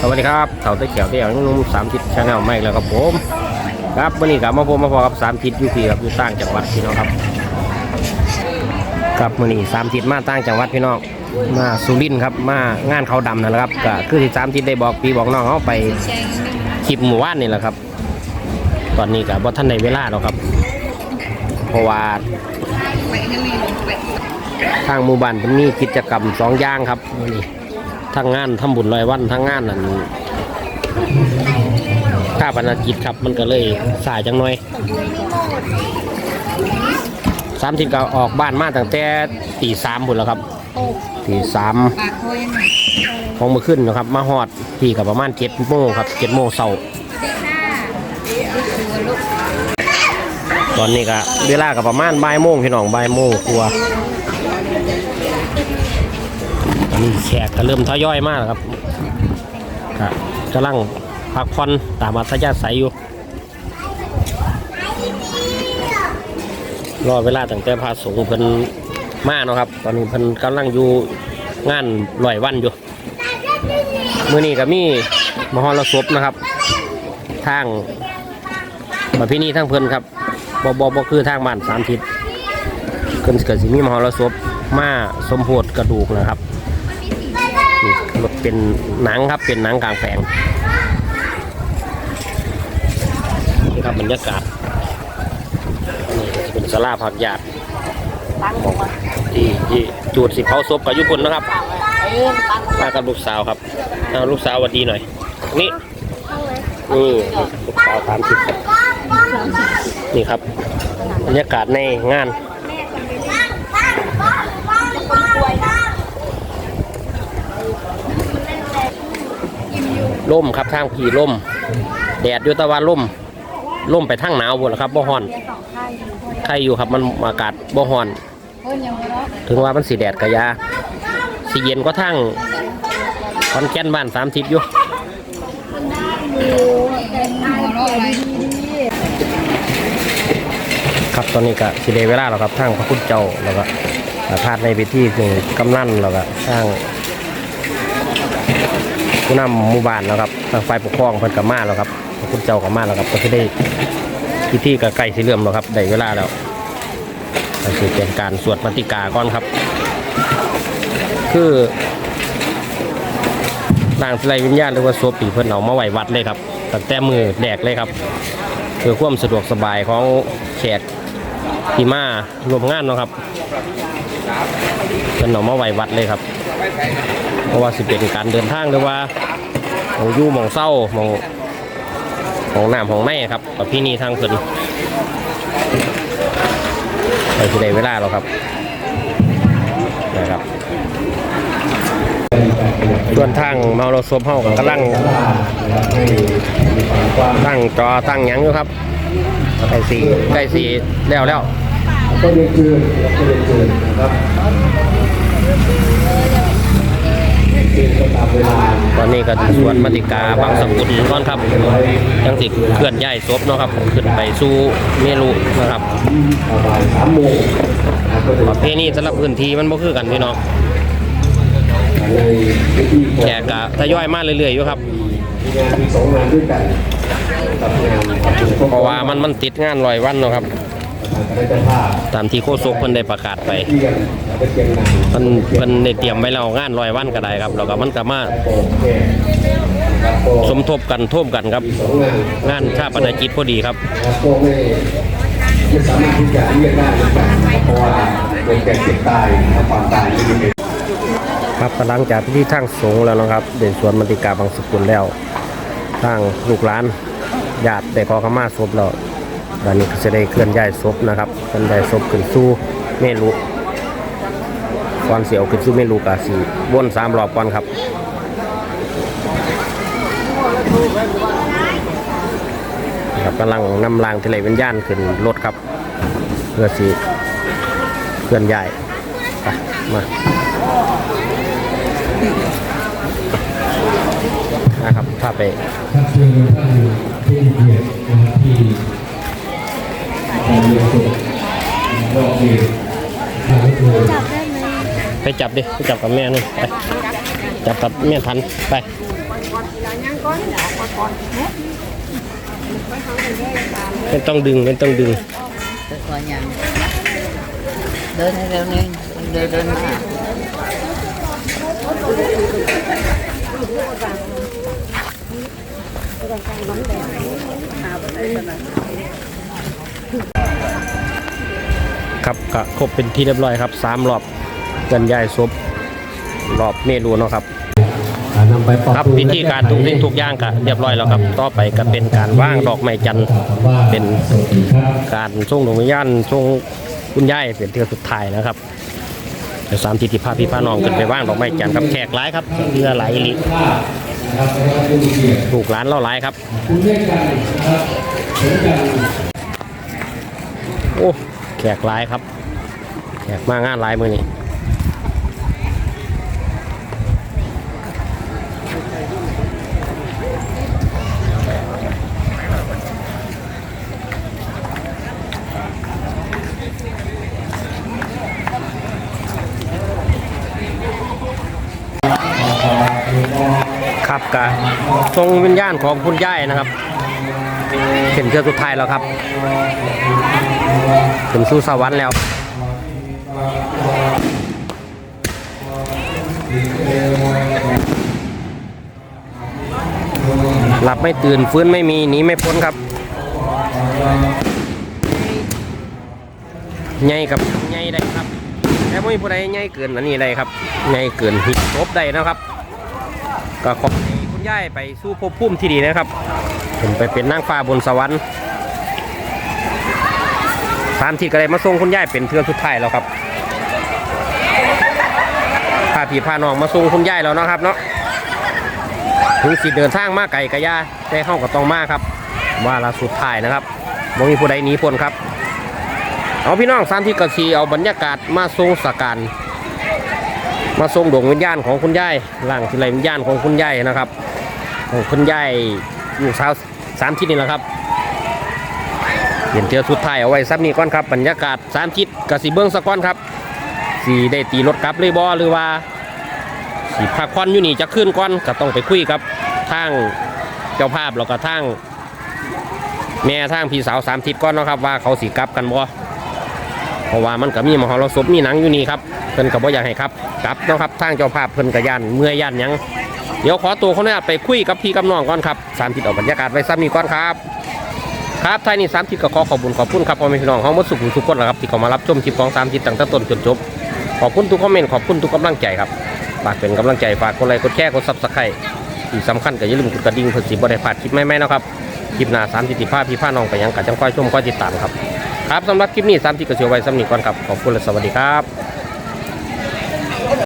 สวัสดีครับเต่าตะเขียวเดี่ยวนุ่มสามทิศชาแนลไม่แล้วครับผมครับวันนี้กลับมาพบมาพอกับสามทิศยู่ที่ครับอยู่ต่างจังหวัดพี่น้องครับครับวันนี้สามทิศมาต่างจังหวัดพี่น้องมาสุรินทร์ครับมางานเขาดำนั่นแหละครับก็คือที่สามทิศได้บอกพี่บอกน้องเขาไปคลิปหมู่บ้านนี่แหละครับ ตอนนี้กับว่าท่านในเวลาหรอกครับเพราะว่าทางหมู่บ้านมันมีกิจกรรมสองอย่างครับมื้อนี้ ทั้งงานทำบุญลอยวันทั้งงานนั่นข้าปนกิจครับ มันก็เลยสายจังหน่อยสามสิบก็ออกบ้านมาตั้งแต่ตีสามพุ่นแล้วครับตีสามของมือขึ้นนะครับ มาฮอดที่กับประมาณเจ็ดโมงครับเจ็ดโมงเช้าตอนนี้ก็เวลากับประมาณบ่ายโมงพี่น้องบ่ายโมงกลัว นนี้แขกก็เริ่มทยอยมากแล้วครับก็กำลังพักผ่อนตามอัธยาศัยอยู่ รอเวลาตั้งแต่พระสงฆ์เพิ่นมาเนาะครับ ตอนนี้เพิ่นกำลังอยู่งานลอยวันอยู่มื้อนี้ก็มีมหรสพนะครับ ทางประเพณีทางเพิ่นครับบ่บ่บ่คือทางบ้านสามทิศเพิ่นก็สิมีมหรสพมาสมโพธิกระดูกนะครับ นี่เป็นหนังครับเป็นหนังกลางแปลงนี่ครับบรรยากาศนี่จะเป็นสลาผักหยาดตั้งลงมาที่ที่จูดสิเผาศพกับยุพนนะครับเออตั้งมากับลูกสาวครับเอาลูกสาววัดดีหน่อย นี่นี่ลูกสาวสามสิบครับนี่ครับบรรยากาศในงาน ล่มครับทางผีล่ม แดดอยู่ตะวันล่มล่มไปทางหนาวหมดแล้วครับบ่ฮ้อนใครอยู่ครับมันอากาศบ่ฮ้อน ถึงว่ามันสีแดดกะยาสีเย็นก็ทั้งคอนแก่นบ้านสามทิพอยู่ครับตอนนี้ก็สิได้เวลาแล้วครับทางพระคุณเจ้าแล้วก็พาดในพิธีถึงกำนันแล้วก็ทาง ผู้นำหมู่บ้านแล้วครับทางฝ่ายปกครองเพิ่นกับมาแล้วครับคุณเจ้ากับมาแล้วครับ ก็จะได้พิธีกับไก่สีเหลื่อมแล้วครับได้เวลาแล้วก็คือเป็นการสวดปฏิกาก่อนครับ คือนางสไลวิญญาณหรือว่าโซปีเพิ่นเอามาไหววัดเลยครับตั้งแต่มือแดกเลยครับเพื่อความสะดวกสบายของแขกที่มารวมงานเนาะครับเป็นเอามาไหววัดเลยครับ เพราะว่าสิเป็นการเดินทางหรือว่าหมองยู่หมองเศร้าหมองหมองน้ำหมองในครับกับพี่นี่ทางเพิ่นไปที่ใดเวลาแล้วครับนะครับส่วนทางเมาเราซบเฮาก็กำลังตั้งจอตั้งยังอยู่ครับใกล้สีใกล้สีแล้วแล้วก็เรียนเชิญก็เรียนเชิญนะครับ ตอนนี้ก็สวนมติกาบางสกุลก่อนครับยังสิเคลื่อนย้ายศพเนาะครับ ขึ้นไปสู่เมรุนะครับประมาณสามโมงประเพณีสำหรับพื้นที่มันบ่คือกันพี่น้องแขกก็ทยอยมาเรื่อยๆอยู่ครับเพราะว่ามันมันติดงานลอยวันเนาะครับ ตามที่โฆษกเพิ่นได้ประกาศไปเพิ่นเพิ่นได้เตรียมไว้แล้วงานลอยวันก็ได้ครับแล้วก็มันก็มาสมทบกันท่วมกันครับ งานชาปนกิจพอดีครับไม่สามารถที่จะเรียกได้เพราะว่าเกิดแก่เจ็บตายความตายไม่มีเป็นครับหลังจากพิธีทางสงแล้วนะครับ เด่นสวนมติกาบางสกุลแล้วทางลูกหลานญาติได้ขอขมาศพแล้ว ตอนนี้ก็จะได้เคลื่อนย้ายศพนะครับเคลื่อนย้ายศพขึ้นสู่เมรุก่อนเสียวขึ้นสู่เมรุกาสีวนสามรอบก่อนครับครับกำลังนำรางทะเลวิญญาณขึ้นรถครับ เพื่อสีเคลื่อนย้ายไปมานะครับถ้าไปครับเชิญท่านที่เกียรติที่ ไปจับดิไปจับกับแม่นู่นไปจับกับแม่ทันไปไม่ต้องดึงไม่ต้องดึงก่อนยังเดินให้เร็วนี่เดินเดินมา ครับก็ครบเป็นที่เรียบร้อยครับสามรอบกันย้ายศพรอบเมรูเนาะครับนำไปปรับครับปรุงพิธีการทุกสิ่งทุกอย่างก็เรียบร้อยแล้วครับ ต่อไปก็เป็นการว่างดอกไม้จันทร์เป็นสวัสดีครับการส่งดวงวิญญาณส่งคุณยายเป็นเทือสุดท้ายนะครับเดี๋ยวสามทิศที่พาพี่พาน้องขึ้นไปว่างดอกไม้จันทร์ครับแขกหลายครับเรือไหลายอีหลินะครับแล้วก็ผู้มีเกียรติลูกหลานเล่าหลายครับ อ้แขกหลายครับ แขกมางานหลายมือนี่ครับกะทรงวิญญาณของคุณย่ายนะครับ เป็นเทือสุดท้ายแล้วครับถึงสู่สวรรค์แล้วหลับไม่ตื่นฟื้นไม่มีหนีไม่พ้นครับใหญ่กับใหญ่ได้ครับแต่ไม่มีผู้ใดใหญ่เกินอันนี้ได้ครับใหญ่เกินหิครบได้นะครับ ก็ขอ คุณย่ายไปสู้ภพภูมิที่ดีนะครับผมไปเป็นนางฟ้าบนสวรรค์ตามที่ก็ได้มาส่งคุณยายเป็นเทือสุดท้ายแล้วครับพาพี่พาน้องมาส่งคุณยายแล้วนะครับเนาะถึงสิเดินทางมาไกลกะยาแต่เข้าก็ต้องมาครับว่าละสุดท้ายนะครับบ่มีผู้ใดหนีพ้นครับ เอาพี่น้องสามที่กสีเอาบรรยากาศมาทรงสการมาทรงดวงวิญญาณของคุณยายร่างที่ไรวิญญาณของคุณยายนะครับ ของคุณยายอยู่สาวสามที่นี่แหละครับเห็นเทือสุดท้ายเอาไว้ซ้ำนี้ก่อนครับบรรยากาศสามทิศกับสิเบิ้งสะก้อนครับสีได้ตีรถกลับเลยบอหรือว่าสีพักควันอยู่นี่จะขึ้นก้อนก็ต้องไปคุยกับทางเจ้าภาพแล้วก็ทางแม่ทางพี่สาวสามทิศก้อนนะครับว่าเขาสีกลับกันบ่เพราะว่ามันก็มีมหรสพมีหนังอยู่นี่ครับเพิ่นก็บ่อยากให้ครับกลับนะครับทางเจ้าภาพเพิ่นก็ย่านเมื่อยย่านยัง เดี๋ยวขอตัวคนนี้ไปคุยกับพี่กับน้องก่อนครับสามทิศเอาบรรยากาศไว้ซ้ำนี้ก่อนครับครับท้ายนี้สามทิศก็ขอขอบคุณขอบคุณครับพ่อแม่พี่น้องเฮาหมดสุขทุกคนแหละครับที่เขามารับชมคลิปของสามทิศตั้งแต่ต้นจนจบขอบคุณทุกคอมเมนต์ขอบคุณทุกกำลังใจครับฝากเป็นกำลังใจฝากกดไลค์กดแชร์กดซับสไครต์ที่สำคัญก็อย่าลืมกดกระดิ่งเพื่อสิบได้พลาดคลิปใหม่ๆนะครับคลิปหน้าสามทิศที่พาพี่พาน้องไปยังกับจังค่อยชมค่อยติดตามครับครับสำหรับคลิปนี้สามทิศก็เสียไว้สำนีก่อนครับขอบคุณและสวัสดีครับ